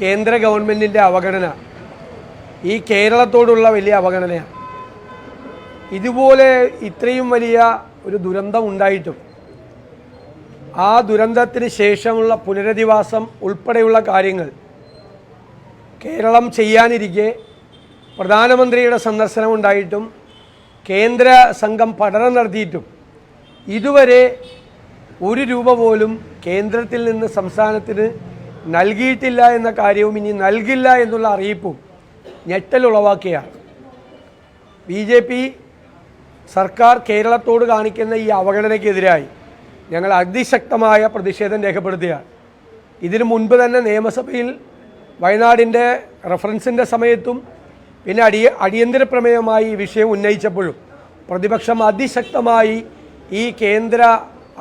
കേന്ദ്ര ഗവൺമെന്റിന്റെ അവഗണന. ഈ കേരളത്തോടുള്ള വലിയ അവഗണനയാണ്. ഇതുപോലെ ഇത്രയും വലിയ ഒരു ദുരന്തം ഉണ്ടായിട്ടും ആ ദുരന്തത്തിന് ശേഷമുള്ള പുനരധിവാസം ഉൾപ്പെടെയുള്ള കാര്യങ്ങൾ കേരളം ചെയ്യാനിരിക്കെ പ്രധാനമന്ത്രിയുടെ സന്ദർശനം ഉണ്ടായിട്ടും കേന്ദ്ര സംഘം പഠനം നടത്തിയിട്ടും ഇതുവരെ ഒരു രൂപ പോലും കേന്ദ്രത്തിൽ നിന്ന് സംസ്ഥാനത്തിന് നൽകിയിട്ടില്ല എന്ന കാര്യവും ഇനി നൽകില്ല എന്നുള്ള അറിയിപ്പും ഞെട്ടലുളവാക്കിയാണ് ബി ജെ പി സർക്കാർ കേരളത്തോട് കാണിക്കുന്ന ഈ അവഗണനയ്ക്കെതിരായി ഞങ്ങൾ അതിശക്തമായ പ്രതിഷേധം രേഖപ്പെടുത്തുകയാണ്. ഇതിനു മുൻപ് തന്നെ നിയമസഭയിൽ വയനാടിന്റെ റഫറൻസിന്റെ സമയത്തും പിന്നെ അടിയ അടിയന്തര പ്രമേയമായി ഈ വിഷയം ഉന്നയിച്ചപ്പോഴും പ്രതിപക്ഷം അതിശക്തമായി ഈ കേന്ദ്ര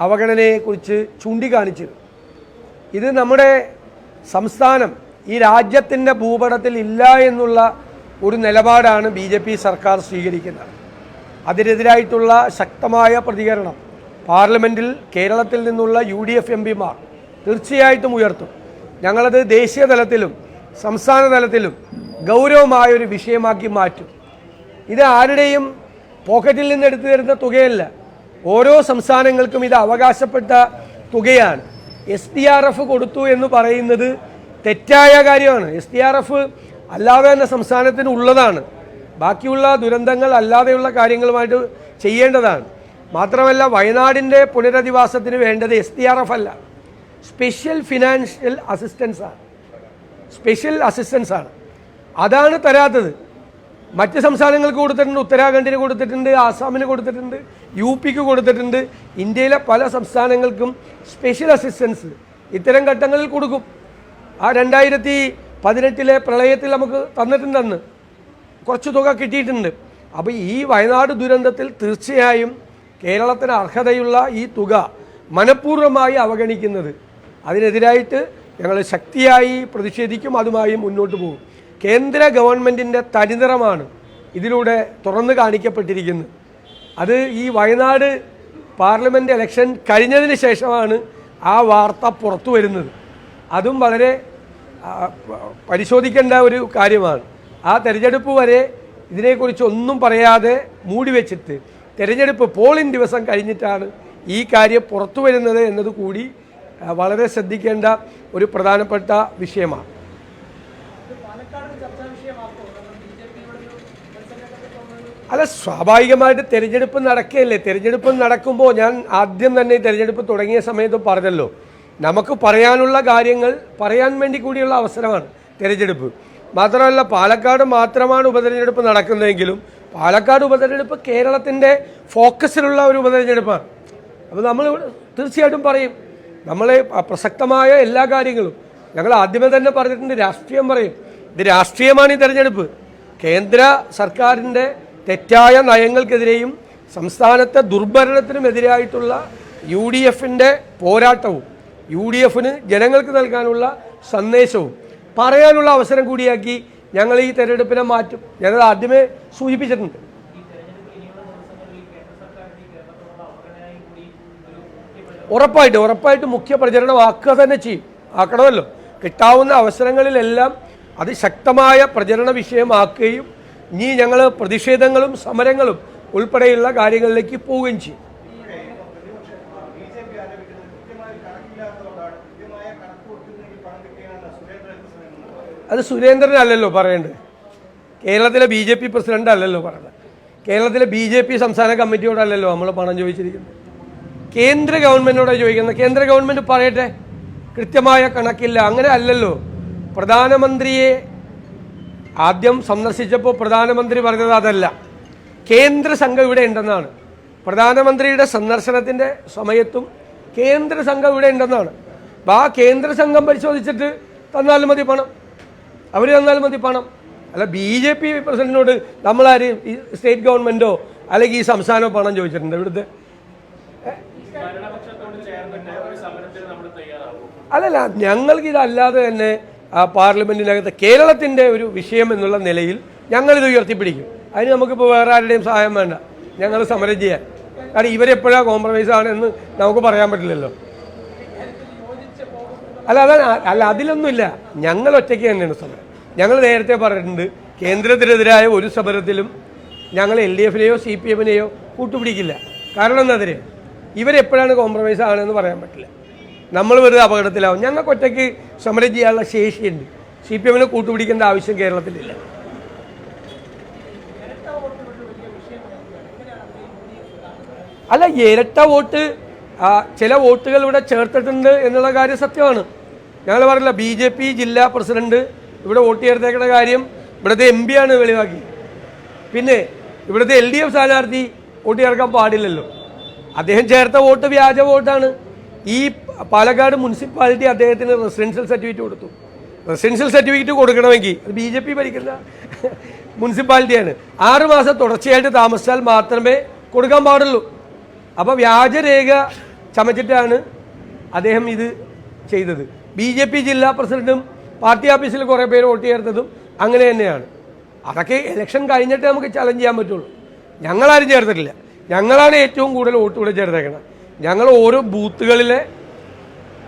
അവഗണനയെക്കുറിച്ച് ചൂണ്ടിക്കാണിച്ചിരുന്നു. ഇത് നമ്മുടെ സംസ്ഥാനം ഈ രാജ്യത്തിന്റെ ഭൂപടത്തിൽ ഇല്ല എന്നുള്ള ഒരു നിലപാടാണ് ബി ജെ പി സർക്കാർ സ്വീകരിക്കുന്നത്. അതിനെതിരായിട്ടുള്ള ശക്തമായ പ്രതികരണം പാർലമെന്റിൽ കേരളത്തിൽ നിന്നുള്ള യു ഡി എഫ് എം പിമാർ തീർച്ചയായിട്ടും ഉയർത്തും. ഞങ്ങളത് ദേശീയ തലത്തിലും സംസ്ഥാന തലത്തിലും ഗൗരവമായ ഒരു വിഷയമാക്കി മാറ്റും. ഇത് ആരുടെയും പോക്കറ്റിൽ നിന്ന് എടുത്തു തരുന്ന തുകയല്ല. ഓരോ സംസ്ഥാനങ്ങൾക്കും ഇത് അവകാശപ്പെട്ട തുകയാണ്. എസ് ഡി ആർ എഫ് കൊടുത്തു എന്ന് പറയുന്നത് തെറ്റായ കാര്യമാണ്. എസ് ഡി ആർ എഫ് അല്ലാതെ തന്നെ സംസ്ഥാനത്തിന് ഉള്ളതാണ്. ബാക്കിയുള്ള ദുരന്തങ്ങൾ അല്ലാതെയുള്ള കാര്യങ്ങളുമായിട്ട് ചെയ്യേണ്ടതാണ്. മാത്രമല്ല വയനാടിന്റെ പുനരധിവാസത്തിന് വേണ്ടത് എസ് ഡി ആർ എഫ് അല്ല. സ്പെഷ്യൽ ഫിനാൻഷ്യൽ അസിസ്റ്റൻസ് ആണ്. സ്പെഷ്യൽ അസിസ്റ്റൻസ് ആണ്. അതാണ് തരാത്തത്. മറ്റ് സംസ്ഥാനങ്ങൾക്ക് കൊടുത്തിട്ടുണ്ട് ഉത്തരാഖണ്ഡിന് കൊടുത്തിട്ടുണ്ട് ആസാമിന് കൊടുത്തിട്ടുണ്ട്. യു പിക്ക് കൊടുത്തിട്ടുണ്ട്. ഇന്ത്യയിലെ പല സംസ്ഥാനങ്ങൾക്കും സ്പെഷ്യൽ അസിസ്റ്റൻസ് ഇത്തരം ഘട്ടങ്ങളിൽ കൊടുക്കും. ആ രണ്ടായിരത്തി പതിനെട്ടിലെ പ്രളയത്തിൽ നമുക്ക് തന്നിട്ടുണ്ടെന്ന് കുറച്ച് തുക കിട്ടിയിട്ടുണ്ട്. അപ്പോൾ ഈ വയനാട് ദുരന്തത്തിൽ തീർച്ചയായും കേരളത്തിന് അർഹതയുള്ള ഈ തുക മനഃപൂർവമായി അവഗണിക്കുന്നത്. അതിനെതിരായിട്ട് ഞങ്ങൾ ശക്തിയായി പ്രതിഷേധിക്കും അതുമായി മുന്നോട്ട് പോകും. കേന്ദ്ര ഗവൺമെന്റിന്റെ തനിനിറമാണ് ഇതിലൂടെ തുറന്നു കാണിക്കപ്പെട്ടിരിക്കുന്നത്. അത് ഈ വയനാട് പാർലമെന്റ് ഇലക്ഷൻ കഴിഞ്ഞതിന് ശേഷമാണ് ആ വാർത്ത പുറത്തു വരുന്നത്. അതും വളരെ പരിശോധിക്കേണ്ട ഒരു കാര്യമാണ്. ആ തെരഞ്ഞെടുപ്പ് വരെ ഇതിനെക്കുറിച്ച് ഒന്നും പറയാതെ മൂടി വെച്ചിട്ട് തെരഞ്ഞെടുപ്പ് പോളിംഗ് ദിവസം കഴിഞ്ഞിട്ടാണ് ഈ കാര്യം പുറത്തു വരുന്നത് എന്നത് കൂടി വളരെ ശ്രദ്ധിക്കേണ്ട ഒരു പ്രധാനപ്പെട്ട വിഷയമാണ്. അല്ല സ്വാഭാവികമായിട്ട് തിരഞ്ഞെടുപ്പ് നടക്കുകയല്ലേ? തിരഞ്ഞെടുപ്പ് നടക്കുമ്പോൾ ഞാൻ ആദ്യം തന്നെ തിരഞ്ഞെടുപ്പ് തുടങ്ങിയ സമയത്ത് പറഞ്ഞല്ലോ. നമുക്ക് പറയാനുള്ള കാര്യങ്ങൾ പറയാൻ വേണ്ടി കൂടിയുള്ള അവസരമാണ് തിരഞ്ഞെടുപ്പ്. മാത്രമല്ല പാലക്കാട് മാത്രമാണ് ഉപതെരഞ്ഞെടുപ്പ് നടക്കുന്നതെങ്കിലും പാലക്കാട് ഉപതെരഞ്ഞെടുപ്പ് കേരളത്തിന്റെ ഫോക്കസിലുള്ള ഒരു ഉപതെരഞ്ഞെടുപ്പാണ്. അപ്പോൾ നമ്മൾ തീർച്ചയായിട്ടും പറയും നമ്മളെ പ്രസക്തമായ എല്ലാ കാര്യങ്ങളും. ഞങ്ങൾ ആദ്യമേ തന്നെ പറഞ്ഞിട്ടുണ്ട് രാഷ്ട്രീയം പറയും. ഇത് രാഷ്ട്രീയമാണ് ഈ തെരഞ്ഞെടുപ്പ്. കേന്ദ്ര സർക്കാരിന്റെ തെറ്റായ നയങ്ങൾക്കെതിരെയും സംസ്ഥാനത്തെ ദുർഭരണത്തിനുമെതിരായിട്ടുള്ള യു ഡി എഫിന്റെ പോരാട്ടവും യു ഡി എഫിന് ജനങ്ങൾക്ക് നൽകാനുള്ള സന്ദേശവും പറയാനുള്ള അവസരം കൂടിയാക്കി ഞങ്ങൾ ഈ തെരഞ്ഞെടുപ്പിനെ മാറ്റും. ഞങ്ങൾ ആദ്യമേ സൂചിപ്പിച്ചിട്ടുണ്ട്. ഉറപ്പായിട്ട് ഉറപ്പായിട്ട് മുഖ്യ പ്രചരണം ആക്കുക തന്നെ ചെയ്യും. ആക്കണമല്ലോ. കിട്ടാവുന്ന അവസരങ്ങളിലെല്ലാം അതിശക്തമായ പ്രചരണ വിഷയമാക്കുകയും ഇനി ഞങ്ങൾ പ്രതിഷേധങ്ങളും സമരങ്ങളും ഉൾപ്പെടെയുള്ള കാര്യങ്ങളിലേക്ക് പോവുകയും ചെയ്യും. അത് സുരേന്ദ്രൻ അല്ലല്ലോ പറയേണ്ടത്. കേരളത്തിലെ ബി ജെ പി പ്രസിഡന്റ് അല്ലല്ലോ പറയുന്നത് കേരളത്തിലെ ബി ജെ പി സംസ്ഥാന കമ്മിറ്റിയോടല്ലല്ലോ നമ്മൾ പണം ചോദിച്ചിരിക്കുന്നത്. കേന്ദ്ര ഗവൺമെന്റിനോടാണ് ചോദിക്കുന്നത്. കേന്ദ്ര ഗവൺമെന്റ് പറയട്ടെ. കൃത്യമായ കണക്കില്ല. അങ്ങനെ അല്ലല്ലോ. പ്രധാനമന്ത്രിയെ ആദ്യം സന്ദർശിച്ചപ്പോൾ പ്രധാനമന്ത്രി പറഞ്ഞത് അതല്ല. കേന്ദ്ര സംഘം ഇവിടെ ഉണ്ടെന്നാണ്. പ്രധാനമന്ത്രിയുടെ സന്ദർശനത്തിന്റെ സമയത്തും കേന്ദ്ര സംഘം ഇവിടെ ഉണ്ടെന്നാണ്. അപ്പം ആ കേന്ദ്ര സംഘം പരിശോധിച്ചിട്ട് തന്നാലും മതി പണം. അവർ തന്നാലും മതി പണം. അല്ല ബി ജെ പി പ്രസിഡന്റിനോട് നമ്മളാര് ഈ സ്റ്റേറ്റ് ഗവൺമെന്റോ അല്ലെങ്കിൽ ഈ സംസ്ഥാനമോ പണം ചോദിച്ചിട്ടുണ്ട് ഇവിടുത്തെ? അല്ലല്ല ഞങ്ങൾക്ക് ഇതല്ലാതെ തന്നെ ആ പാർലമെന്റിനകത്ത് കേരളത്തിന്റെ ഒരു വിഷയം എന്നുള്ള നിലയിൽ ഞങ്ങളിത് ഉയർത്തിപ്പിടിക്കും. അതിന് നമുക്കിപ്പോൾ വേറെ ആരുടെയും സഹായം വേണ്ട. ഞങ്ങൾ സമരം ചെയ്യാൻ. കാരണം ഇവരെപ്പോഴാണ് കോംപ്രമൈസ് ആണെന്ന് നമുക്ക് പറയാൻ പറ്റില്ലല്ലോ. അല്ല അതാണ് അല്ല അതിലൊന്നുമില്ല. ഞങ്ങൾ ഒറ്റയ്ക്ക് തന്നെയാണ് സമരം. ഞങ്ങൾ നേരത്തെ പറഞ്ഞിട്ടുണ്ട് കേന്ദ്രത്തിനെതിരായ ഒരു സമരത്തിലും ഞങ്ങൾ എൽ ഡി എഫിനെയോ സി പി എമ്മിനെയോ കൂട്ടുപിടിക്കില്ല. കാരണം എന്താ അതിന്? ഇവരെപ്പോഴാണ് കോംപ്രമൈസ് ആണെന്ന് പറയാൻ പറ്റില്ല. നമ്മൾ വെറുതെ അപകടത്തിലാവും. ഞങ്ങൾക്ക് ഒറ്റയ്ക്ക് സമരം ചെയ്യാനുള്ള ശേഷിയുണ്ട്. സി പി എമ്മിനെ കൂട്ടുപിടിക്കേണ്ട ആവശ്യം കേരളത്തിലില്ല. അല്ല ഇരട്ട വോട്ട് ചില വോട്ടുകൾ ഇവിടെ ചേർത്തിട്ടുണ്ട് എന്നുള്ള കാര്യം സത്യമാണ്. ഞങ്ങൾ പറഞ്ഞില്ല ബി ജെ പി ജില്ലാ പ്രസിഡന്റ് ഇവിടെ വോട്ട് ചേർത്തേക്കുന്ന കാര്യം ഇവിടുത്തെ എം ആണ് വെളിവാക്കി. പിന്നെ ഇവിടുത്തെ എൽ ഡി എഫ് സ്ഥാനാർത്ഥി വോട്ട് ചേർക്കാൻ പാടില്ലല്ലോ. അദ്ദേഹം ചേർത്ത വോട്ട് വ്യാജ വോട്ടാണ്. ഈ പാലക്കാട് മുനിസിപ്പാലിറ്റി അദ്ദേഹത്തിന് റെസിഡൻഷ്യൽ സർട്ടിഫിക്കറ്റ് കൊടുത്തു. റെസിഡൻഷ്യൽ സർട്ടിഫിക്കറ്റ് കൊടുക്കണമെങ്കിൽ അത് ബി ജെ പി ഭരിക്കുന്ന മുനിസിപ്പാലിറ്റിയാണ്. ആറ് മാസം തുടർച്ചയായിട്ട് താമസിച്ചാൽ മാത്രമേ കൊടുക്കാൻ പാടുള്ളൂ. അപ്പോൾ വ്യാജരേഖ ചമച്ചിട്ടാണ് അദ്ദേഹം ഇത് ചെയ്തത്. ബി ജെ പി ജില്ലാ പ്രസിഡന്റും പാർട്ടി ഓഫീസിൽ കുറേ പേര് വോട്ട് ചേർത്തതും അങ്ങനെ തന്നെയാണ്. അതൊക്കെ ഇലക്ഷൻ കഴിഞ്ഞിട്ട് നമുക്ക് ചലഞ്ച് ചെയ്യാൻ പറ്റുള്ളൂ. ഞങ്ങളാരും ചേർത്തിട്ടില്ല. ഞങ്ങളാണ് ഏറ്റവും കൂടുതൽ വോട്ട് ഇവിടെ ചേർത്തേക്കണം ഞങ്ങൾ ഓരോ ബൂത്തുകളിലെ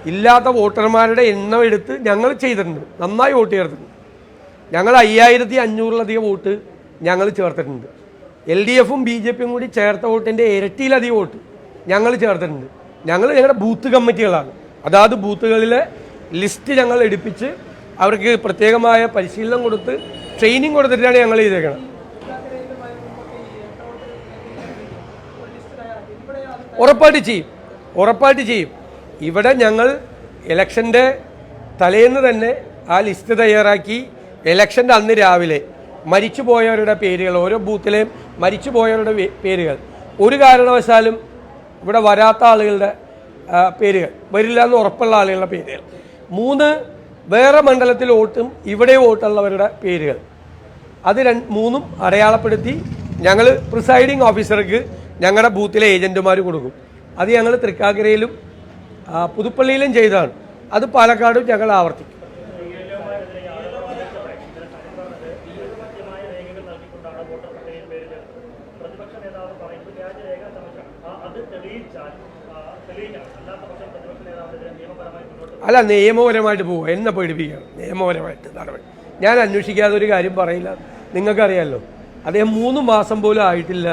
ഇല്ലാത്ത വോട്ടർമാരുടെ എണ്ണം എടുത്ത് ഞങ്ങൾ ചെയ്തിട്ടുണ്ട്. നന്നായി വോട്ട് ചേർത്തിട്ടുണ്ട്. ഞങ്ങൾ അയ്യായിരത്തി അഞ്ഞൂറിലധികം വോട്ട് ഞങ്ങൾ ചേർത്തിട്ടുണ്ട്. എൽ ഡി എഫും ബി ജെ പിയും കൂടി ചേർത്ത വോട്ടിന്റെ ഇരട്ടിയിലധികം വോട്ട് ഞങ്ങൾ ചേർത്തിട്ടുണ്ട്. ഞങ്ങൾ ഞങ്ങളുടെ ബൂത്ത് കമ്മിറ്റികളാണ്. അതാത് ബൂത്തുകളിലെ ലിസ്റ്റ് ഞങ്ങൾ എടുപ്പിച്ച് അവർക്ക് പ്രത്യേകമായ പരിശീലനം കൊടുത്ത് ട്രെയിനിങ് കൊടുത്തിട്ടാണ് ഞങ്ങൾ ചെയ്തേക്കുന്നത് ഉറപ്പായിട്ട് ചെയ്യും. ഉറപ്പായിട്ട് ചെയ്യും. ഇവിടെ ഞങ്ങൾ ഇലക്ഷന്റെ തലേന്ന് തന്നെ ആ ലിസ്റ്റ് തയ്യാറാക്കി. ഇലക്ഷന്റെ അന്ന് രാവിലെ മരിച്ചുപോയവരുടെ പേരുകൾ ഓരോ ബൂത്തിലെയും മരിച്ചുപോയവരുടെ പേരുകൾ. ഒരു കാരണവശാലും ഇവിടെ വരാത്ത ആളുകളുടെ പേരുകൾ. വരില്ല എന്ന് ഉറപ്പുള്ള ആളുകളുടെ പേരുകൾ. മൂന്ന് വേറെ മണ്ഡലത്തിൽ വോട്ടും ഇവിടെ വോട്ടുള്ളവരുടെ പേരുകൾ. അത് രണ്ട് മൂന്നും അടയാളപ്പെടുത്തി ഞങ്ങൾ പ്രിസൈഡിംഗ് ഓഫീസർക്ക് ഞങ്ങളുടെ ബൂത്തിലെ ഏജന്റുമാർ കൊടുക്കും. അത് ഞങ്ങൾ തൃക്കാക്കരയിലും പുതുപ്പള്ളിയിലും ചെയ്തതാണ് അത് പാലക്കാടും ഞങ്ങൾ ആവർത്തിക്കും. അല്ല നിയമപരമായിട്ട് പോവുക. എന്നെ പേടിപ്പിക്കുകയാണ്. നിയമപരമായിട്ട് നടപടി. ഞാൻ അന്വേഷിക്കാതെ ഒരു കാര്യം പറയില്ല. നിങ്ങൾക്കറിയാമല്ലോ അദ്ദേഹം മൂന്ന് മാസം പോലും ആയിട്ടില്ല.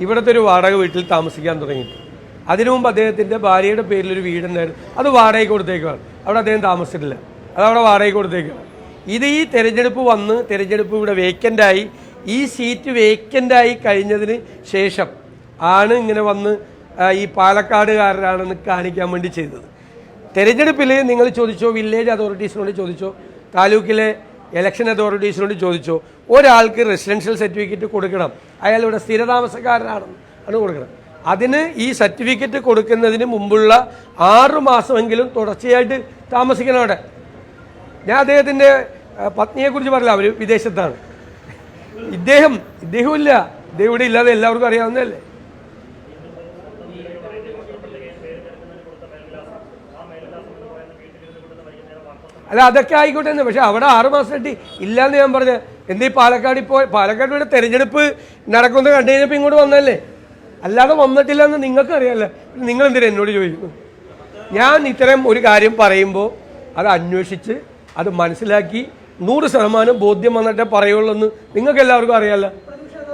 ഇവിടുത്തെ ഒരു വാടക വീട്ടിൽ താമസിക്കാൻ തുടങ്ങിയിട്ട്. അതിനു മുമ്പ് അദ്ദേഹത്തിന്റെ ഭാര്യയുടെ പേരിൽ ഒരു വീടുണ്ടായിരുന്നു. അത് വാടകയ്ക്ക് കൊടുത്തേക്കാണ് അവിടെ അദ്ദേഹം താമസിച്ചിട്ടില്ല. അത് അവിടെ വാടകയ്ക്ക് കൊടുത്തേക്കാണ് ഇത് ഈ തെരഞ്ഞെടുപ്പ് വന്ന് തെരഞ്ഞെടുപ്പ് ഇവിടെ വേക്കന്റായി ഈ സീറ്റ് വേക്കന്റായി കഴിഞ്ഞതിന് ശേഷം ആണ് ഇങ്ങനെ വന്ന് ഈ പാലക്കാടുകാരനാണെന്ന് കാണിക്കാൻ വേണ്ടി ചെയ്തത്. തെരഞ്ഞെടുപ്പിൽ നിങ്ങൾ ചോദിച്ചോ വില്ലേജ് അതോറിറ്റീസിനോട് ചോദിച്ചോ താലൂക്കിലെ ഇലക്ഷൻ അതോറിറ്റീസിനോട് ചോദിച്ചോ ഒരാൾക്ക് റെസിഡൻഷ്യൽ സർട്ടിഫിക്കറ്റ് കൊടുക്കണം. അയാൾ ഇവിടെ സ്ഥിരതാമസക്കാരനാണെന്ന് ആണ് കൊടുക്കണം. അതിന് ഈ സർട്ടിഫിക്കറ്റ് കൊടുക്കുന്നതിന് മുമ്പുള്ള ആറു മാസമെങ്കിലും തുടർച്ചയായിട്ട് താമസിക്കണം അവിടെ. ഞാൻ അദ്ദേഹത്തിന്റെ പത്നിയെക്കുറിച്ച് പറയില്ല അവർ വിദേശത്താണ്. ഇദ്ദേഹം ഇദ്ദേഹം ഇല്ല ഇദ്ദേഹം ഇവിടെ ഇല്ലാതെ എല്ലാവർക്കും അറിയാവുന്നതല്ലേ? അല്ല അതൊക്കെ ആയിക്കോട്ടെ എന്ന്. പക്ഷെ അവിടെ ആറ് കിട്ടി. ഇല്ലാന്ന് ഞാൻ പറഞ്ഞ. എന്തീ പാലക്കാട് ഇപ്പോൾ പാലക്കാട് ഇവിടെ തെരഞ്ഞെടുപ്പ് നടക്കുന്നത് കണ്ടു കഴിഞ്ഞപ്പോൾ ഇങ്ങോട്ട് വന്നല്ലേ അല്ലാതെ വന്നിട്ടില്ല എന്ന് നിങ്ങൾക്ക് അറിയാമല്ലോ നിങ്ങൾ എന്തിനാ എന്നോട് ചോദിക്കുന്നു? ഞാൻ ഇത്തരം ഒരു കാര്യം പറയുമ്പോൾ അത് അന്വേഷിച്ച് അത് മനസ്സിലാക്കി നൂറ് ശതമാനം ബോധ്യം വന്നിട്ടേ പറയുള്ളൂ എന്ന് നിങ്ങൾക്ക് എല്ലാവർക്കും അറിയാമല്ലോ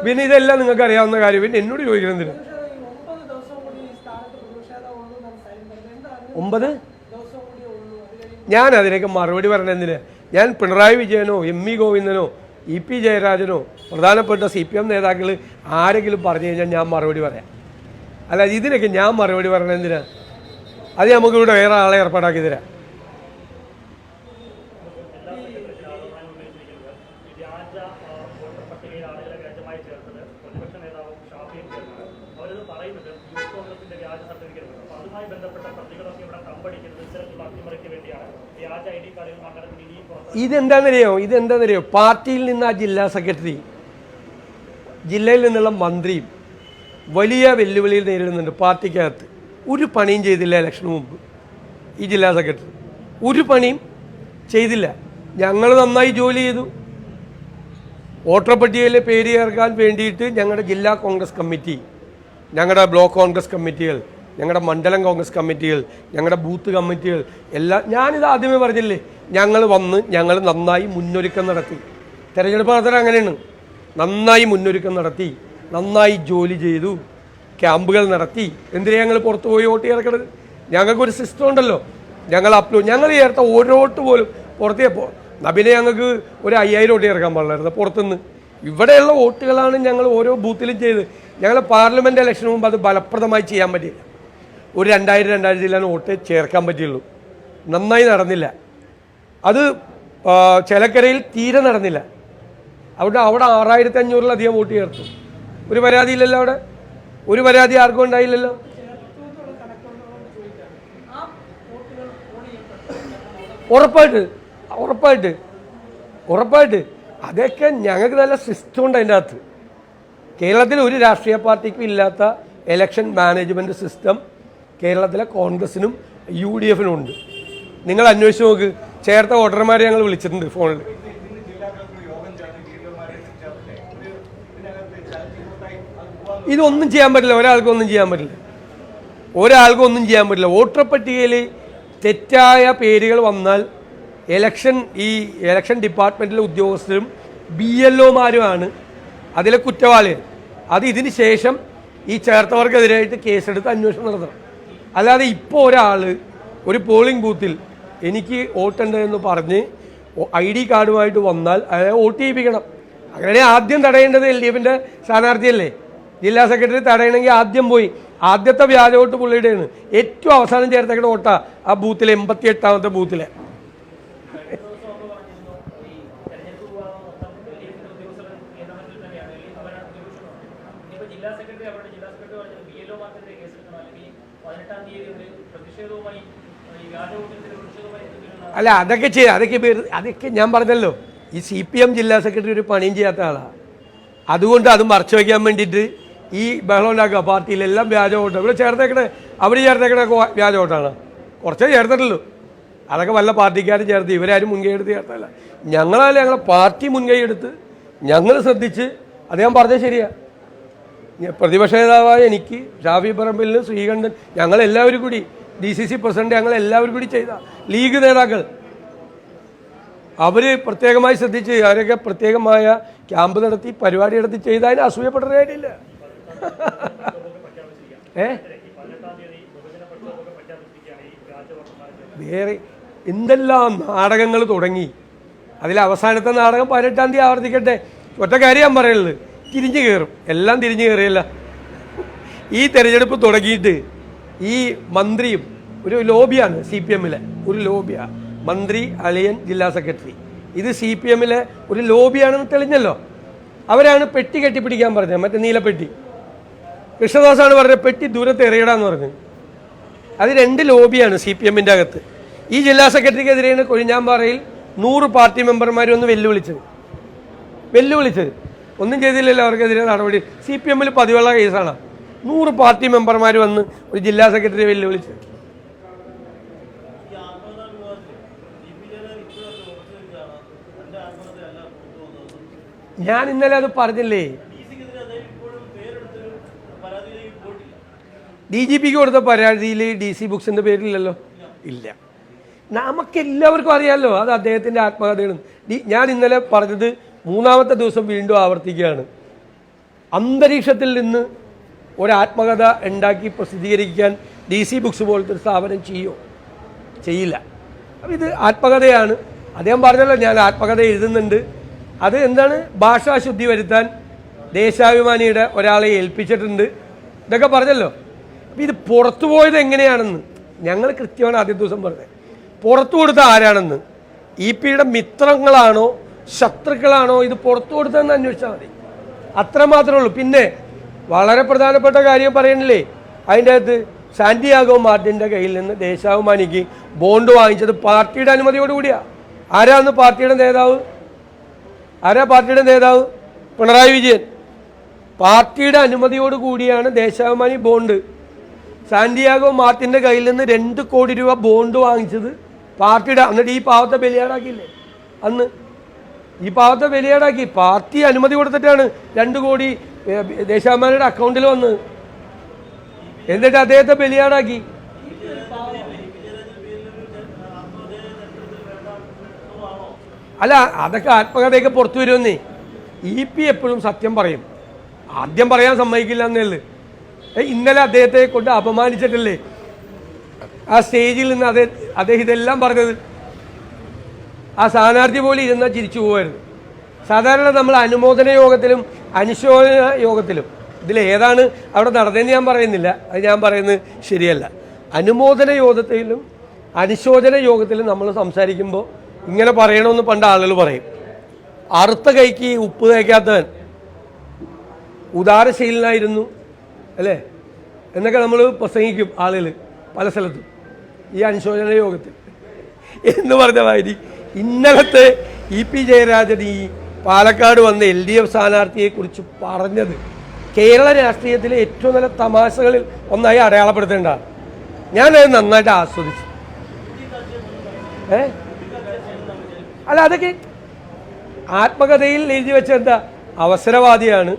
പിന്നെ ഇതെല്ലാം നിങ്ങൾക്ക് അറിയാവുന്ന കാര്യം. പിന്നെ എന്നോട് ചോദിക്കണം എന്തിനാ? ഒമ്പത്? ഞാൻ അതിലേക്ക് മറുപടി പറഞ്ഞതിന് ഞാൻ പിണറായി വിജയനോ എം ഇ ഗോവിന്ദനോ ഇ പി ജയരാജനോ പ്രധാനപ്പെട്ട സി പി എം നേതാക്കൾ ആരെങ്കിലും പറഞ്ഞു കഴിഞ്ഞാൽ ഞാൻ മറുപടി പറയാം. അല്ല ഇതിനൊക്കെ ഞാൻ മറുപടി പറയണം എന്തിനാ? അത് നമുക്കിവിടെ വേറെ ആളെ ഏർപ്പാടാക്കി തരാം. ഇതെന്താണെന്നറിയോ ഇതെന്താണെന്നറിയോ പാർട്ടിയിൽ നിന്ന് ആ ജില്ലാ സെക്രട്ടറി ജില്ലയിൽ നിന്നുള്ള മന്ത്രിയും വലിയ വെല്ലുവിളിയിൽ നേരിടുന്നുണ്ട് പാർട്ടിക്കകത്ത്. ഒരു പണിയും ചെയ്തില്ല ഇലക്ഷന് മുമ്പ്. ഈ ജില്ലാ സെക്രട്ടറി. ഒരു പണിയും ചെയ്തില്ല. ഞങ്ങൾ നന്നായി ജോലി ചെയ്തു. വോട്ടർ പട്ടികയിലെ പേര് ചേർക്കാൻ വേണ്ടിയിട്ട് ഞങ്ങളുടെ ജില്ലാ കോൺഗ്രസ് കമ്മിറ്റി ഞങ്ങളുടെ ബ്ലോക്ക് കോൺഗ്രസ് കമ്മിറ്റികൾ ഞങ്ങളുടെ മണ്ഡലം കോൺഗ്രസ് കമ്മിറ്റികൾ ഞങ്ങളുടെ ബൂത്ത് കമ്മിറ്റികൾ എല്ലാം ഞാനിത് ആദ്യമേ പറഞ്ഞില്ലേ? ഞങ്ങൾ വന്ന് ഞങ്ങൾ നന്നായി മുന്നൊരുക്കം നടത്തി. തെരഞ്ഞെടുപ്പ് നടത്താൻ അങ്ങനെയാണ്. നന്നായി മുന്നൊരുക്കം നടത്തി നന്നായി ജോലി ചെയ്തു ക്യാമ്പുകൾ നടത്തി. എന്തിനാ ഞങ്ങൾ പുറത്തു പോയി വോട്ട് ചേർക്കണത്? ഞങ്ങൾക്കൊരു സിസ്റ്റം ഉണ്ടല്ലോ. ഞങ്ങൾ അപ്ലോഡ് ഞങ്ങൾ ചേർത്ത ഓരോ വോട്ട് പോലും പുറത്തേപ്പോൾ എന്നാ ഞങ്ങൾക്ക് ഒരു അയ്യായിരം വോട്ട് ചേർക്കാൻ പാടില്ലായിരുന്നു പുറത്തുനിന്ന്. ഇവിടെയുള്ള വോട്ടുകളാണ് ഞങ്ങൾ ഓരോ ബൂത്തിലും ചെയ്ത്. ഞങ്ങൾ പാർലമെന്റ് ഇലക്ഷന് മുമ്പ് അത് ഫലപ്രദമായി ചെയ്യാൻ പറ്റിയില്ല. ഒരു രണ്ടായിരം രണ്ടായിരത്തിലാണ് വോട്ട് ചേർക്കാൻ പറ്റിയുള്ളൂ. നന്നായി നടന്നില്ല. അത് ചിലക്കരയിൽ തീരെ നടന്നില്ല. അവിടെ അവിടെ ആറായിരത്തി അഞ്ഞൂറിലധികം വോട്ട് ചേർത്തു. ഒരു പരാതിയില്ലല്ലോ അവിടെ? ഒരു പരാതി ആർക്കും ഉണ്ടായില്ലല്ലോ? ഉറപ്പായിട്ട് ഉറപ്പായിട്ട് ഉറപ്പായിട്ട്. അതൊക്കെ ഞങ്ങൾക്ക് നല്ല സിസ്റ്റം ഉണ്ട് അതിന്റെ അകത്ത്. കേരളത്തിൽ ഒരു രാഷ്ട്രീയ പാർട്ടിക്കും ഇല്ലാത്ത എലക്ഷൻ മാനേജ്മെന്റ് സിസ്റ്റം കേരളത്തിലെ കോൺഗ്രസിനും യു ഡി എഫിനും ഉണ്ട്. നിങ്ങൾ അന്വേഷിച്ച് നോക്ക്. ചേർത്ത വോട്ടർമാരെ ഞങ്ങൾ വിളിച്ചിട്ടുണ്ട് ഫോണിൽ. ഇതൊന്നും ചെയ്യാൻ പറ്റില്ല. ഒരാൾക്കും ഒന്നും ചെയ്യാൻ പറ്റില്ല. ഒരാൾക്കും ഒന്നും ചെയ്യാൻ പറ്റില്ല. വോട്ടർ പട്ടികയിൽ തെറ്റായ പേരുകൾ വന്നാൽ എലക്ഷൻ ഈ എലക്ഷൻ ഡിപ്പാർട്ട്മെന്റിലെ ഉദ്യോഗസ്ഥരും ബി എൽ ഒമാരുമാണ് അതിലെ കുറ്റവാളികൾ. അത് ഇതിന് ശേഷം ഈ ചേർത്തവർക്കെതിരായിട്ട് കേസെടുത്ത് അന്വേഷണം നടത്തണം. അല്ലാതെ ഇപ്പോൾ ഒരാൾ ഒരു പോളിംഗ് ബൂത്തിൽ എനിക്ക് വോട്ടുണ്ട് എന്ന് പറഞ്ഞ് ഐ ഡി കാർഡുമായിട്ട് വന്നാൽ അയാളെ വോട്ട് ചെയ്യിപ്പിക്കണം. അങ്ങനെ ആദ്യം തടയേണ്ടത് എൽ ഡി എഫിന്റെ സ്ഥാനാർത്ഥിയല്ലേ? ജില്ലാ സെക്രട്ടറി തടയണമെങ്കിൽ ആദ്യം പോയി. ആദ്യത്തെ വ്യാജ വോട്ട് പുള്ളിയുടെയാണ്. ഏറ്റവും അവസാനം ചേർത്തേക്കുന്ന വോട്ടാ ആ ബൂത്തിലെ എൺപത്തി എട്ടാമത്തെ ബൂത്തിലെ. അല്ല അതൊക്കെ ചെയ്യാം അതൊക്കെ അതൊക്കെ ഞാൻ പറഞ്ഞല്ലോ. ഈ സി പി എം ജില്ലാ സെക്രട്ടറി ഒരു പണിയും ചെയ്യാത്ത ആളാണ് അതുകൊണ്ട് അത് മറച്ചു വയ്ക്കാൻ വേണ്ടിയിട്ട് ഈ ബഹളം ഉണ്ടാക്കുക പാർട്ടിയിലെല്ലാം വ്യാജ വോട്ട് ഇവിടെ ചേർത്തേക്കണേ അവർ ചേർത്തേക്കണ വ്യാജ വോട്ടാണ് കുറച്ചേ ചേർത്തിട്ടുള്ളൂ അതൊക്കെ വല്ല പാർട്ടിക്കാരും ചേർത്ത് ഇവരാരും മുൻകൈ എടുത്ത് ചേർത്തല്ല ഞങ്ങളാലും ഞങ്ങളെ പാർട്ടി മുൻകൈ എടുത്ത് ഞങ്ങൾ ശ്രദ്ധിച്ച് അദ്ദേഹം പറഞ്ഞത് ശരിയാ. പ്രതിപക്ഷ നേതാവായ എനിക്ക് ഷാഫി പറമ്പിലിന് ശ്രീകണ്ഠൻ ഞങ്ങളെല്ലാവരും കൂടി ഡി സി സി പ്രസിഡന്റ് ഞങ്ങളെല്ലാവരും കൂടി ചെയ്ത ലീഗ് നേതാക്കൾ. അവർ പ്രത്യേകമായി ശ്രദ്ധിച്ച് അവരൊക്കെ പ്രത്യേകമായ ക്യാമ്പ് നടത്തി പരിപാടി നടത്തി ചെയ്തതിന് അസൂയപ്പെട്ട കാര്യമില്ല. ഏ? വേറെ എന്തെല്ലാം നാടകങ്ങൾ തുടങ്ങി. അതിൽ അവസാനത്തെ നാടകം പതിനെട്ടാം തീയതി ആവർത്തിക്കട്ടെ. ഒറ്റ കാര്യം ഞാൻ പറയുള്ളത് തിരിഞ്ഞു കയറും എല്ലാം തിരിഞ്ഞു കയറിയല്ല ഈ തെരഞ്ഞെടുപ്പ് തുടങ്ങിയിട്ട് ഈ മന്ത്രിയും ഒരു ലോബിയാണ് സി പി എമ്മിലെ. ഒരു ലോബിയാണ് മന്ത്രി അളിയൻ ജില്ലാ സെക്രട്ടറി. ഇത് സി പി എമ്മിലെ ഒരു ലോബിയാണെന്ന് തെളിഞ്ഞല്ലോ. അവരാണ് പെട്ടി കെട്ടിപ്പിടിക്കാൻ പറഞ്ഞത്. മറ്റേ നീലപ്പെട്ടി. കൃഷ്ണദാസാണ് പറഞ്ഞത് പെട്ടി ദൂരത്ത് എറിയടാന്ന് പറഞ്ഞു. അത് രണ്ട് ലോബിയാണ് സി പി എമ്മിന്റെ അകത്ത്. ഈ ജില്ലാ സെക്രട്ടറിക്കെതിരെയാണ് കൊഴിഞ്ഞാമ്പാറയിൽ നൂറ് പാർട്ടി മെമ്പർമാർ ഒന്ന് വെല്ലുവിളിച്ചത്. വെല്ലുവിളിച്ചത്. ഒന്നും ചെയ്തില്ലല്ലോ അവർക്കെതിരെ നടപടി. സി പി എമ്മിൽ പതിവുള്ള കേസാണ്. നൂറ് പാർട്ടി മെമ്പർമാർ വന്ന് ഒരു ജില്ലാ സെക്രട്ടറി വെല്ലുവിളിച്ചത്. ഞാൻ ഇന്നലെ അത് പറഞ്ഞില്ലേ? ഡി ജി പിക്ക് കൊടുത്ത പരാതിയിൽ ഡി സി ബുക്സിന്റെ പേരില്ലല്ലോ ഇല്ല. നമുക്ക് എല്ലാവർക്കും അറിയാമല്ലോ അത് അദ്ദേഹത്തിന്റെ ആത്മകഥയാണ്. ഡി- ഞാൻ ഇന്നലെ പറഞ്ഞത് മൂന്നാമത്തെ ദിവസം വീണ്ടും ആവർത്തിക്കുകയാണ്. അന്തരീക്ഷത്തിൽ നിന്ന് ഒരു ആത്മകഥ ഉണ്ടാക്കി പ്രസിദ്ധീകരിക്കാൻ ഡി സി ബുക്സ് പോലത്തെ ഒരു സ്ഥാപനം ചെയ്യോ? ചെയ്യില്ല. അപ്പം ഇത് ആത്മകഥയാണ്. അദ്ദേഹം പറഞ്ഞല്ലോ ഞാൻ ആത്മകഥ എഴുതുന്നുണ്ട്. അത് എന്താണ്? ഭാഷാശുദ്ധി വരുത്താൻ ദേശാഭിമാനിയുടെ ഒരാളെ ഏൽപ്പിച്ചിട്ടുണ്ട്. ഇതൊക്കെ പറഞ്ഞല്ലോ. ഇത് പുറത്തു പോയത് എങ്ങനെയാണെന്ന്? ഞങ്ങൾ കൃത്യമാണ് ആദ്യ ദിവസം പറഞ്ഞത്. പുറത്തു കൊടുത്ത ആരാണെന്ന്? ഇ പിയുടെ മിത്രങ്ങളാണോ? ശത്രുക്കളാണോ? ഇത് പുറത്തു കൊടുത്തതെന്ന് അന്വേഷിച്ചാൽ മതി. അത്ര മാത്രമേ ഉള്ളൂ. പിന്നെ വളരെ പ്രധാനപ്പെട്ട കാര്യം പറയണില്ലേ? അതിന്റെ അകത്ത് സാന്റിയാഗോ മാർട്ടിന്റെ കയ്യിൽ നിന്ന് ദേശാഭിമാനിക്ക് ബോണ്ട് വാങ്ങിച്ചത് പാർട്ടിയുടെ അനുമതിയോടുകൂടിയാ ആരാന്ന് പാർട്ടിയുടെ നേതാവ്? ആരാ പാർട്ടിയുടെ നേതാവ്? പിണറായി വിജയൻ. പാർട്ടിയുടെ അനുമതിയോട് കൂടിയാണ് ദേശാഭിമാനി ബോണ്ട് സാന്റിയാഗോ മാർട്ടിന്റെ കയ്യിൽ നിന്ന് രണ്ട് കോടി രൂപ ബോണ്ട് വാങ്ങിച്ചത് പാർട്ടിയുടെ എന്നിട്ട് ഈ പാവത്തെ ബലിയാടാക്കിയില്ലേ? അന്ന് ഈ പാവത്തെ ബലിയാടാക്കി. പാർട്ടി അനുമതി കൊടുത്തിട്ടാണ് രണ്ട് കോടി ദേശാഭിമാനിയുടെ അക്കൗണ്ടിൽ വന്നത് എന്നിട്ട് അദ്ദേഹത്തെ ബലിയാടാക്കി. അല്ല അതൊക്കെ ആത്മകഥയൊക്കെ പുറത്തു വരുമെന്നേ. ഇ പി എപ്പോഴും സത്യം പറയും. ആദ്യം പറയാൻ സമ്മതിക്കില്ല എന്നേ ഉള്ളു. ഇന്നലെ അദ്ദേഹത്തെ കൊണ്ട് അപമാനിച്ചിട്ടല്ലേ? ആ സ്റ്റേജിൽ നിന്ന് അദ്ദേഹം അദ്ദേഹം ഇതെല്ലാം പറഞ്ഞത്. ആ സ്ഥാനാർത്ഥി പോലും ഇരുന്നാൽ ചിരിച്ചു പോകായിരുന്നു സാധാരണ നമ്മൾ അനുമോദന യോഗത്തിലും അനുശോചന യോഗത്തിലും ഇതിൽ ഏതാണ് അവിടെ നടന്നതെന്ന് ഞാൻ പറയുന്നില്ല. അത് ഞാൻ പറയുന്നത് ശരിയല്ല. അനുമോദന യോഗത്തിലും അനുശോചന യോഗത്തിലും നമ്മൾ സംസാരിക്കുമ്പോൾ ഇങ്ങനെ പറയണമെന്ന് പണ്ട് ആളുകൾ പറയും. അറുത്ത കൈക്ക് ഉപ്പ് തേക്കാത്തവൻ ഉദാരശീലനായിരുന്നു. അല്ലേ? എന്നൊക്കെ നമ്മൾ പ്രസംഗിക്കും ആളുകൾ പല സ്ഥലത്തും. ഈ അനുശോചന യോഗത്തിൽ. എന്ന് പറഞ്ഞ മാതിരി ഇന്നലത്തെ ഇ പി ജയരാജൻ ഈ പാലക്കാട് വന്ന എൽ ഡി എഫ് സ്ഥാനാർത്ഥിയെക്കുറിച്ച് പറഞ്ഞത് കേരള രാഷ്ട്രീയത്തിലെ ഏറ്റവും നല്ല തമാശകളിൽ ഒന്നായി അടയാളപ്പെടുത്തേണ്ടതാണ് ഞാനത് നന്നായിട്ട് ആസ്വദിച്ചു. ഏ? അല്ല അതൊക്കെ ആത്മകഥയിൽ എഴുതി വെച്ച എന്താ അവസരവാദിയാണ്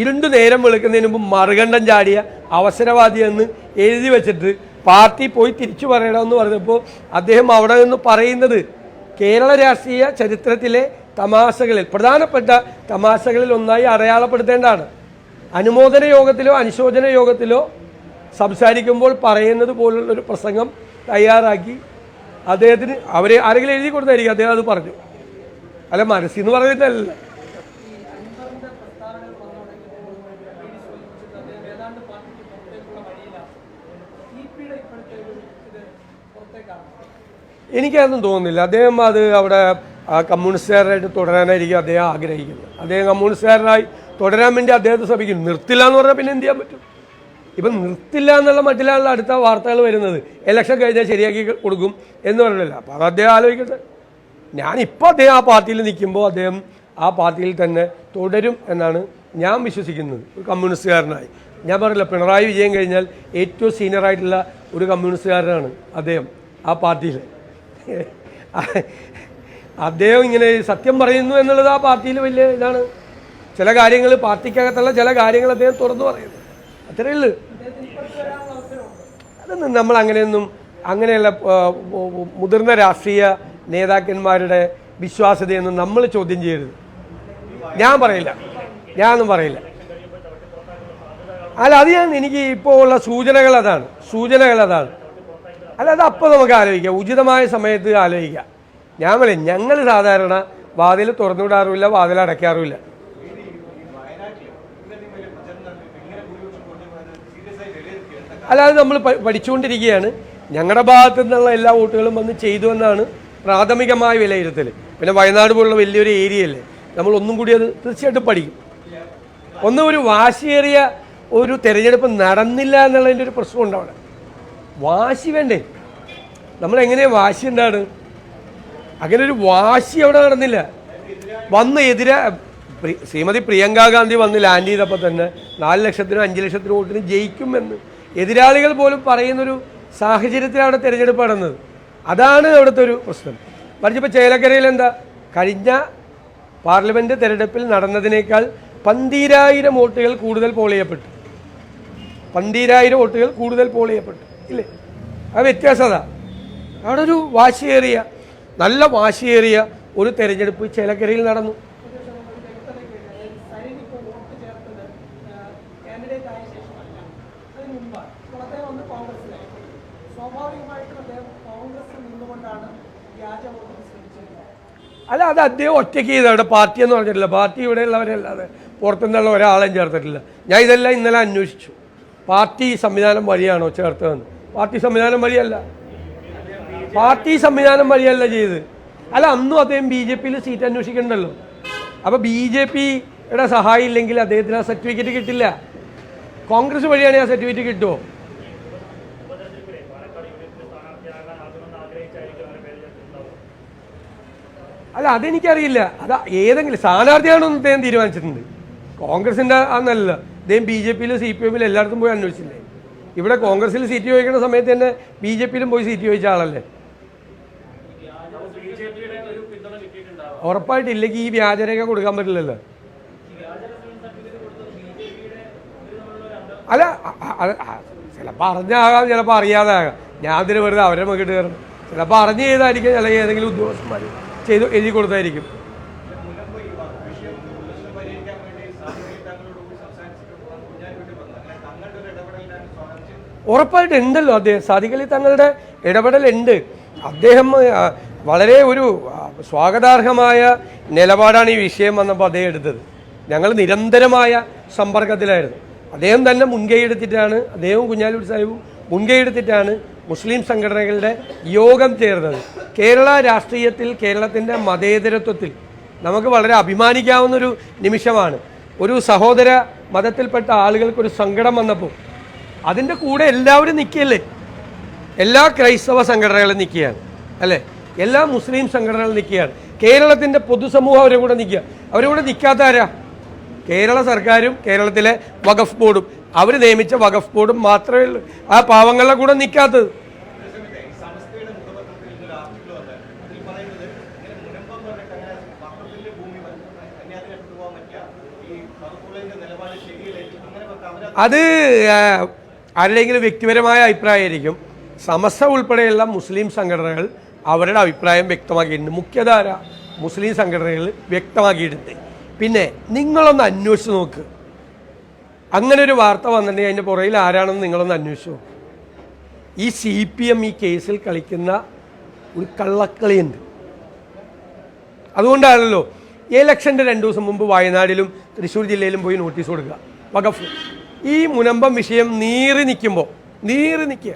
ഇരുണ്ടു നേരം വെളുക്കുന്നതിന് മുമ്പ് മറുകണ്ഠം ചാടിയ അവസരവാദി എന്ന് എഴുതി വെച്ചിട്ട് പാർട്ടി പോയി തിരിച്ചു പറയണമെന്ന് പറഞ്ഞപ്പോൾ അദ്ദേഹം അവിടെ നിന്ന് പറയുന്നത് കേരള രാഷ്ട്രീയ ചരിത്രത്തിലെ തമാശകളിൽ പ്രധാനപ്പെട്ട തമാശകളിൽ ഒന്നായി അടയാളപ്പെടുത്തേണ്ടതാണ്. അനുമോദന യോഗത്തിലോ അനുശോചന യോഗത്തിലോ സംസാരിക്കുമ്പോൾ പറയുന്നത് പോലുള്ളൊരു പ്രസംഗം തയ്യാറാക്കി അദ്ദേഹത്തിന് അവരെ ആരെങ്കിലും എഴുതി കൊടുത്തായിരിക്കും അദ്ദേഹം അത് പറഞ്ഞു. അല്ല മനസ്സിൽ നിന്ന് എനിക്കതൊന്നും തോന്നുന്നില്ല. അദ്ദേഹം അത് അവിടെ കമ്മ്യൂണിസ്റ്റുകാരായിട്ട് തുടരാനായിരിക്കും അദ്ദേഹം ആഗ്രഹിക്കുന്നത്. അദ്ദേഹം കമ്മ്യൂണിസ്റ്റുകാരനായി തുടരാൻ വേണ്ടി അദ്ദേഹത്തെ ശ്രമിക്കും നിർത്തില്ല എന്ന് പറഞ്ഞാൽ പിന്നെ എന്ത് ചെയ്യാൻ പറ്റും? ഇപ്പം നിർത്തില്ല എന്നുള്ള മട്ടിലാണല്ലോ അടുത്ത വാർത്തകൾ വരുന്നത്. ഇലക്ഷൻ കഴിഞ്ഞാൽ ശരിയാക്കി കൊടുക്കും എന്ന് പറഞ്ഞില്ല അപ്പോൾ അത് അദ്ദേഹം ആലോചിക്കട്ടെ. ഞാനിപ്പോൾ അദ്ദേഹം ആ പാർട്ടിയിൽ നിൽക്കുമ്പോൾ അദ്ദേഹം ആ പാർട്ടിയിൽ തന്നെ തുടരും എന്നാണ് ഞാൻ വിശ്വസിക്കുന്നത്. ഒരു കമ്മ്യൂണിസ്റ്റുകാരനായി. ഞാൻ പറഞ്ഞില്ല പിണറായി വിജയൻ കഴിഞ്ഞാൽ ഏറ്റവും സീനിയറായിട്ടുള്ള ഒരു കമ്മ്യൂണിസ്റ്റുകാരനാണ് അദ്ദേഹം ആ പാർട്ടിയിൽ അദ്ദേഹം ഇങ്ങനെ സത്യം പറയുന്നു എന്നുള്ളത് ആ പാർട്ടിയിൽ വലിയ ഇതാണ്. ചില കാര്യങ്ങൾ പാർട്ടിക്കകത്തുള്ള ചില കാര്യങ്ങൾ അദ്ദേഹം തുറന്നു പറയുന്നു. അത്രയേ ഉള്ളൂ. അതൊന്നും നമ്മൾ അങ്ങനെയൊന്നും അങ്ങനെയുള്ള മുതിർന്ന രാഷ്ട്രീയ നേതാക്കന്മാരുടെ വിശ്വാസ്യതയൊന്നും നമ്മൾ ചോദ്യം ചെയ്യരുത്. ഞാൻ പറയില്ല. ഞാനൊന്നും പറയില്ല. അല്ല അത് ഞാൻ എനിക്ക് ഇപ്പോൾ ഉള്ള സൂചനകൾ അതാണ്. സൂചനകൾ അതാണ്. അല്ല അത് അപ്പോൾ നമുക്ക് ആലോചിക്കാം. ഉചിതമായ സമയത്ത് ആലോചിക്കാം. ഞാൻ പറയും ഞങ്ങൾ സാധാരണ വാതിൽ തുറന്നുവിടാറുമില്ല വാതിൽ അടയ്ക്കാറുമില്ല. അല്ല അത് നമ്മൾ പഠിച്ചുകൊണ്ടിരിക്കുകയാണ്. ഞങ്ങളുടെ ഭാഗത്തു നിന്നുള്ള എല്ലാ വോട്ടുകളും വന്ന് ചെയ്തു എന്നാണ് പ്രാഥമികമായ വിലയിരുത്തൽ പിന്നെ വയനാട് പോലുള്ള വലിയൊരു ഏരിയ അല്ലേ നമ്മൾ ഒന്നും കൂടി അത് തീർച്ചയായിട്ടും പഠിക്കും. ഒന്ന് ഒരു വാശിയേറിയ ഒരു തെരഞ്ഞെടുപ്പ് നടന്നില്ല എന്നുള്ളതിന്റെ ഒരു പ്രശ്നമുണ്ട് അവിടെ. വാശി വേണ്ടേ? നമ്മൾ എങ്ങനെയാ വാശി എന്താണ് അങ്ങനെ ഒരു വാശി അവിടെ നടന്നില്ല. വന്ന് എതിരെ ശ്രീമതി പ്രിയങ്ക ഗാന്ധി വന്ന് ലാൻഡ് ചെയ്തപ്പോൾ തന്നെ നാല് ലക്ഷത്തിനും അഞ്ച് ലക്ഷത്തിനും വോട്ടിന് ജയിക്കുമെന്ന് എതിരാളികൾ പോലും പറയുന്നൊരു സാഹചര്യത്തിലാണ് തിരഞ്ഞെടുപ്പ് നടന്നത്. അതാണ് അവിടുത്തെ ഒരു പ്രശ്നം. മറിച്ചിപ്പോൾ ചേലക്കരയിൽ എന്താ? കഴിഞ്ഞ പാർലമെന്റ് തിരഞ്ഞെടുപ്പിൽ നടന്നതിനേക്കാൾ പന്തീരായിരം വോട്ടുകൾ കൂടുതൽ പോൾ ചെയ്യപ്പെട്ടു. പന്തീരായിരം വോട്ടുകൾ കൂടുതൽ പോൾ ചെയ്യപ്പെട്ടു. ഇല്ലേ? ആ വ്യത്യാസം അതാ. അവിടെ ഒരു വാശിയേറിയ നല്ല വാശിയേറിയ ഒരു തെരഞ്ഞെടുപ്പ് ചേലക്കരയിൽ നടന്നു. അല്ല അത് അദ്ദേഹം ഒറ്റയ്ക്ക് ചെയ്ത അവിടെ പാർട്ടി എന്ന് പറഞ്ഞിട്ടില്ല. പാർട്ടി ഇവിടെയുള്ളവരല്ലാതെ പുറത്തുനിന്നുള്ള ഒരാളെയും ചേർത്തിട്ടില്ല. ഞാൻ ഇതെല്ലാം ഇന്നലെ അന്വേഷിച്ചു. പാർട്ടി സംവിധാനം വഴിയാണോ ചേർത്തതെന്ന്. പാർട്ടി സംവിധാനം വഴിയല്ല. പാർട്ടി സംവിധാനം വഴിയല്ല ചെയ്ത്. അല്ല അന്നും അദ്ദേഹം ബി ജെ പിയിൽ സീറ്റ് അന്വേഷിക്കണ്ടല്ലോ. അപ്പോൾ ബി ജെ പിയുടെ സഹായം ഇല്ലെങ്കിൽ അദ്ദേഹത്തിന് ആ സർട്ടിഫിക്കറ്റ് കിട്ടില്ല. കോൺഗ്രസ് വഴിയാണ് ആ സർട്ടിഫിക്കറ്റ് കിട്ടുമോ അല്ല അതെനിക്കറിയില്ല. അത് ഏതെങ്കിലും സ്ഥാനാർത്ഥിയാണെന്ന് അദ്ദേഹം തീരുമാനിച്ചിട്ടുണ്ട്. കോൺഗ്രസിന്റെ അന്നല്ല അദ്ദേഹം ബി ജെ പിയിൽ സി പി എമ്മിൽ എല്ലായിടത്തും പോയി അന്വേഷിച്ചില്ലേ? ഇവിടെ കോൺഗ്രസിൽ സീറ്റ് ചോദിക്കുന്ന സമയത്ത് തന്നെ ബി ജെ പിയിലും പോയി സീറ്റ് ചോദിച്ച ആളല്ലേ? ഉറപ്പായിട്ടില്ലെങ്കിൽ ഈ വ്യാജരേഖ കൊടുക്കാൻ പറ്റില്ലല്ലോ. അല്ല ചിലപ്പോൾ അറിഞ്ഞാകാം ചിലപ്പോൾ അറിയാതെ ആകാം ഞാൻ അതിന് വെറുതെ അവരെ നോക്കിയിട്ട് കയറണം ചിലപ്പോൾ അറിഞ്ഞ് ചെയ്തായിരിക്കും ചില ഏതെങ്കിലും ഉദ്യോഗസ്ഥന്മാർ ചെയ്ത് എഴുതി കൊടുത്തായിരിക്കും മുൻപ് ഈ വിഷയം പ്രശ്നം പരിഹരിക്കാൻ വേണ്ടി സാമൂഹിക തങ്ങളോട് സംസാരിച്ചിട്ടുണ്ട് കുഞ്ഞാലിക്കുട്ടി പറഞ്ഞു അങ്ങനെ തങ്ങളുടെ ഒരു ഇടപെടലിനാണ് സ്വാഗതം ചെയ്തത് ഉറപ്പായിട്ട് ഉണ്ടല്ലോ അദ്ദേഹം സാദിഖലി തങ്ങളുടെ ഇടപെടലുണ്ട്. അദ്ദേഹം വളരെ ഒരു സ്വാഗതാർഹമായ നിലപാടാണ് ഈ വിഷയം വന്നപ്പോൾ അദ്ദേഹം എടുത്തത്. ഞങ്ങൾ നിരന്തരമായ സമ്പർക്കത്തിലായിരുന്നു. അദ്ദേഹം തന്നെ മുൻകൈ എടുത്തിട്ടാണ് അദ്ദേഹവും കുഞ്ഞാലൂർ സാഹിബും മുൻകൈ എടുത്തിട്ടാണ് മുസ്ലിം സംഘടനകളുടെ യോഗം ചേർന്നത്. കേരള രാഷ്ട്രീയത്തിൽ കേരളത്തിന്റെ മതേതരത്വത്തിൽ നമുക്ക് വളരെ അഭിമാനിക്കാവുന്നൊരു നിമിഷമാണ്. ഒരു സഹോദര മതത്തിൽപ്പെട്ട ആളുകൾക്കൊരു സങ്കടം വന്നപ്പോൾ അതിന്റെ കൂടെ എല്ലാവരും നിൽക്കുകയല്ലേ എല്ലാ ക്രൈസ്തവ സംഘടനകളും നിൽക്കുകയാണ് അല്ലേ? എല്ലാ മുസ്ലിം സംഘടനകളും നിൽക്കുകയാണ് കേരളത്തിന്റെ പൊതുസമൂഹം അവരെ കൂടെ നിൽക്കുക അവരെ കൂടെ നിൽക്കാത്ത ആരാ? കേരള സർക്കാരും കേരളത്തിലെ വഖഫ് ബോർഡും. അവർ നിയമിച്ച വഖഫ് ബോർഡും മാത്രമേ ഉള്ളൂ. ആ പാവങ്ങളുടെ കൂടെ നിൽക്കാത്തത് അത് ആരുടെയെങ്കിലും വ്യക്തിപരമായ അഭിപ്രായമായിരിക്കും. സമസ്ത ഉൾപ്പെടെയുള്ള മുസ്ലിം സംഘടനകൾ അവരുടെ അഭിപ്രായം വ്യക്തമാക്കിയിട്ടുണ്ട്. മുഖ്യധാര മുസ്ലിം സംഘടനകൾ വ്യക്തമാക്കിയിട്ടുണ്ട്. പിന്നെ നിങ്ങളൊന്ന് അന്വേഷിച്ച് നോക്ക്. അങ്ങനെ ഒരു വാർത്ത വന്നിട്ടുണ്ടെങ്കിൽ അതിന്റെ പുറകിൽ ആരാണെന്ന് നിങ്ങളൊന്ന് അന്വേഷിച്ചു ഈ സി പി എം ഈ കേസിൽ കളിക്കുന്ന ഒരു കള്ളക്കളിയുണ്ട്. അതുകൊണ്ടാണല്ലോ ഇലക്ഷന്റെ രണ്ട് ദിവസം മുമ്പ് വയനാടിലും തൃശ്ശൂർ ജില്ലയിലും പോയി നോട്ടീസ് കൊടുക്കുക. വകഫ് ഈ മുനമ്പം വിഷയം നീറി നിൽക്കുമ്പോൾ നീറി നിൽക്കുക.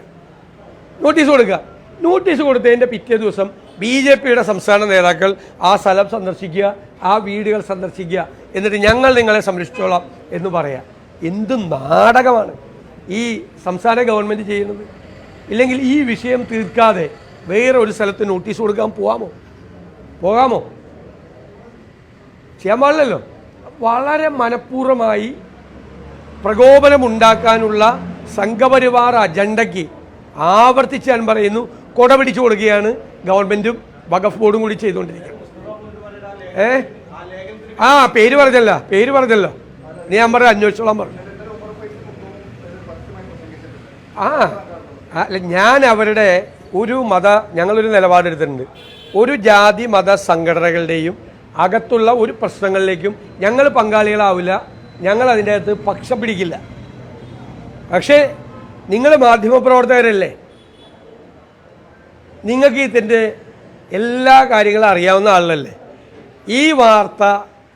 നോട്ടീസ് കൊടുക്കുക. നോട്ടീസ് കൊടുത്തതിന്റെ പിറ്റേ ദിവസം ബി ജെ പിയുടെ സംസ്ഥാന നേതാക്കൾ ആ സ്ഥലം സന്ദർശിക്കുക ആ വീടുകൾ സന്ദർശിക്കുക എന്നിട്ട് ഞങ്ങൾ നിങ്ങളെ സംരക്ഷിച്ചോളാം എന്ന് പറയാം. എന്ത് നാടകമാണ് ഈ സംസ്ഥാന ഗവൺമെന്റ് ചെയ്യുന്നത്. ഇല്ലെങ്കിൽ ഈ വിഷയം തീർക്കാതെ വേറെ ഒരു സ്ഥലത്ത് നോട്ടീസ് കൊടുക്കാൻ പോകാമോ പോകാമോ? ചെയ്യാൻ പാടില്ലല്ലോ. വളരെ മനഃപൂർവമായി പ്രകോപനമുണ്ടാക്കാനുള്ള സംഘപരിവാർ അജണ്ടയ്ക്ക് ആവർത്തിച്ച് ഞാൻ പറയുന്നു. കൊട പിടിച്ചു കൊടുക്കുകയാണ് ഗവൺമെന്റും വഖഫ് ബോർഡും കൂടി ചെയ്തുകൊണ്ടിരിക്കുന്നത്. ഏ? ആ പേര് പറഞ്ഞല്ല പേര് പറഞ്ഞല്ലോ. നീ ഞാൻ പറയാം അന്വേഷിച്ചോളാൻ പറഞ്ഞു ആ അല്ല ഞാൻ അവരുടെ ഒരു മത ഞങ്ങളൊരു നിലപാടെടുത്തിട്ടുണ്ട് ഒരു ജാതി മത സംഘടനകളുടെയും അകത്തുള്ള ഒരു പ്രശ്നങ്ങളിലേക്കും ഞങ്ങൾ പങ്കാളികളാവില്ല. ഞങ്ങൾ അതിന്റെ അകത്ത് പക്ഷം പിടിക്കില്ല. പക്ഷേ നിങ്ങൾ മാധ്യമപ്രവർത്തകരല്ലേ? നിങ്ങൾക്ക് ഇതിന്റെ എല്ലാ കാര്യങ്ങളും അറിയാവുന്ന ആളല്ലേ ഈ വാർത്ത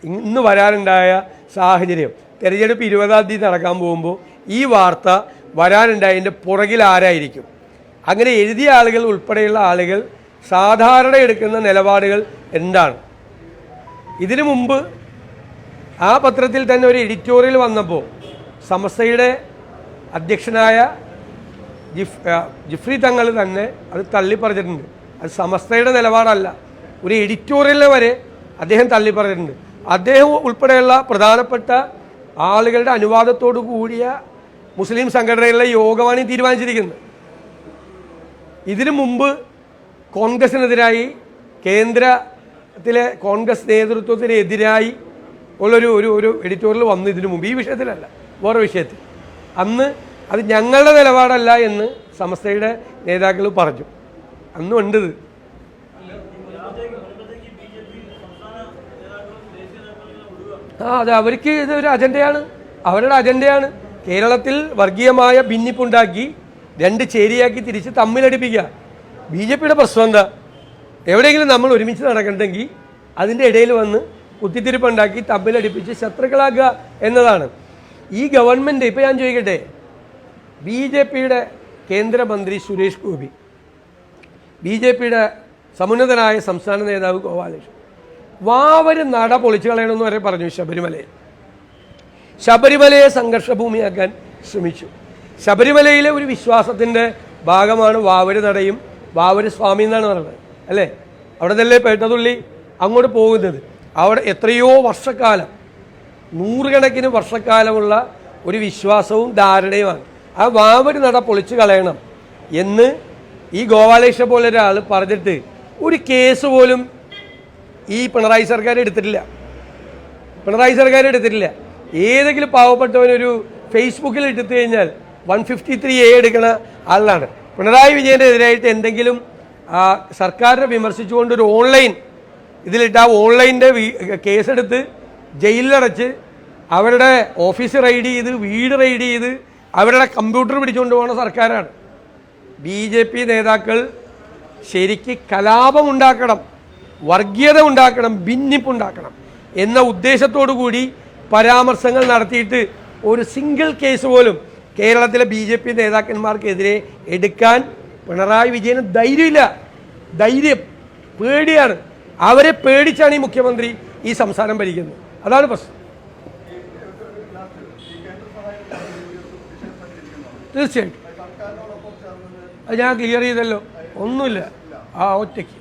ഇന്ന് വരാനുണ്ടായ സാഹചര്യം തിരഞ്ഞെടുപ്പ് ഇരുപതാം തീയതി നടക്കാൻ പോകുമ്പോൾ ഈ വാർത്ത വരാനുണ്ടായതിന്റെ പുറകിൽ ആരായിരിക്കും? അങ്ങനെ എഴുതിയ ആളുകൾ ഉൾപ്പെടെയുള്ള ആളുകൾ സാധാരണ എടുക്കുന്ന നിലപാടുകൾ എന്താണ്? ഇതിനു മുമ്പ് ആ പത്രത്തിൽ തന്നെ ഒരു എഡിറ്റോറിയൽ വന്നപ്പോൾ സമസ്തയുടെ അധ്യക്ഷനായ ജിഫ് ജിഫ്രി തങ്ങൾ തന്നെ അത് തള്ളി പറഞ്ഞിട്ടുണ്ട് അത് സമസ്തയുടെ നിലപാടല്ല. ഒരു എഡിറ്റോറിയലിനെ വരെ അദ്ദേഹം തള്ളി പറഞ്ഞിട്ടുണ്ട് അദ്ദേഹം ഉൾപ്പെടെയുള്ള പ്രധാനപ്പെട്ട ആളുകളുടെ അനുവാദത്തോടു കൂടിയ മുസ്ലിം സംഘടനകളിലെ യോഗമാണ് ഈ തീരുമാനിച്ചിരിക്കുന്നത്. ഇതിനു മുമ്പ് കോൺഗ്രസിനെതിരായി കേന്ദ്രത്തിലെ കോൺഗ്രസ് നേതൃത്വത്തിനെതിരായി ഉള്ളൊരു ഒരു ഒരു എഡിറ്റോറിയൽ വന്നു ഇതിനു മുമ്പ്. ഈ വിഷയത്തിലല്ല വേറെ വിഷയത്തിൽ. അന്ന് അത് ഞങ്ങളുടെ നിലപാടല്ല എന്ന് സമസ്തയുടെ നേതാക്കൾ പറഞ്ഞു. അന്നും ഉണ്ട് ഇത്. ആ അത് അവർക്ക് ഇത് ഒരു അജണ്ടയാണ്. അവരുടെ അജണ്ടയാണ്. കേരളത്തിൽ വർഗീയമായ ഭിന്നിപ്പുണ്ടാക്കി രണ്ട് ചേരിയാക്കി തിരിച്ച് തമ്മിലടിപ്പിക്കുക. ബി ജെ പിയുടെ പ്രശ്നം എന്താ? എവിടെയെങ്കിലും നമ്മൾ ഒരുമിച്ച് നടക്കണ്ടെങ്കിൽ അതിന്റെ ഇടയിൽ വന്ന് കുത്തിത്തിരിപ്പുണ്ടാക്കി തമ്മിലടിപ്പിച്ച് ശത്രുക്കളാക്കുക എന്നതാണ്. ഈ ഗവൺമെന്റ് ഇപ്പോൾ ഞാൻ ചോദിക്കട്ടെ? ബി ജെ പിയുടെ കേന്ദ്രമന്ത്രി സുരേഷ് ഗോപി ബി ജെ പിയുടെ സമുന്നതനായ സംസ്ഥാന നേതാവ് ഗോപാലകൃഷ്ണൻ വാവര് നട പൊളിച്ചു കളയണമെന്ന് വരെ പറഞ്ഞു ശബരിമലയിൽ. ശബരിമലയെ സംഘർഷഭൂമിയാക്കാൻ ശ്രമിച്ചു. ശബരിമലയിലെ ഒരു വിശ്വാസത്തിന്റെ ഭാഗമാണ് വാവര് നടയും വാവര് സ്വാമി എന്നാണ് പറയുന്നത്. അല്ലേ? അവിടെ നിന്നല്ലേ പേട്ടതുള്ളി അങ്ങോട്ട് പോകുന്നത്. അവിടെ എത്രയോ വർഷക്കാലം നൂറുകണക്കിന് വർഷക്കാലമുള്ള ഒരു വിശ്വാസവും ധാരണയുമാണ്. ആ വാവര് നട പൊളിച്ചു കളയണം എന്ന് ഈ ഗോപാലകൃഷ്ണ പോലെ ഒരാൾ പറഞ്ഞിട്ട് ഒരു കേസ് പോലും ഈ പിണറായി സർക്കാർ എടുത്തിട്ടില്ല. പിണറായി സർക്കാർ എടുത്തിട്ടില്ല. ഏതെങ്കിലും പാവപ്പെട്ടവനൊരു ഫേസ്ബുക്കിൽ എടുത്തു കഴിഞ്ഞാൽ വൺ ഫിഫ്റ്റി ത്രീ എ എടുക്കുന്ന ആളിലാണ് പിണറായി വിജയന്റെ എതിരായിട്ട് എന്തെങ്കിലും സർക്കാരിനെ വിമർശിച്ചുകൊണ്ട് ഒരു ഓൺലൈൻ ഇതിലിട്ട് ആ ഓൺലൈന്റെ കേസെടുത്ത് ജയിലിലടച്ച് അവരുടെ ഓഫീസ് റെയ്ഡ് ചെയ്ത് വീട് റെയ്ഡ് ചെയ്ത് അവരുടെ കമ്പ്യൂട്ടർ പിടിച്ചുകൊണ്ട് പോകുന്ന സർക്കാരാണ്. ബി ജെ പി നേതാക്കൾ ശരിക്ക് കലാപമുണ്ടാക്കണം വർഗീയത ഉണ്ടാക്കണം ഭിന്നിപ്പുണ്ടാക്കണം എന്ന ഉദ്ദേശത്തോടു കൂടി പരാമർശങ്ങൾ നടത്തിയിട്ട് ഒരു സിംഗിൾ കേസ് പോലും കേരളത്തിലെ ബി ജെ പി നേതാക്കന്മാർക്കെതിരെ എടുക്കാൻ പിണറായി വിജയന് ധൈര്യമില്ല. ധൈര്യം പേടിയാണ്. അവരെ പേടിച്ചാണ് ഈ മുഖ്യമന്ത്രി ഈ സംസ്ഥാനം ഭരിക്കുന്നത്. അതാണ് പ്രശ്നം. തീർച്ചയായിട്ടും. അത് ഞാൻ ക്ലിയർ ചെയ്തല്ലോ. ഒന്നുമില്ല. ആ ഒറ്റയ്ക്ക്.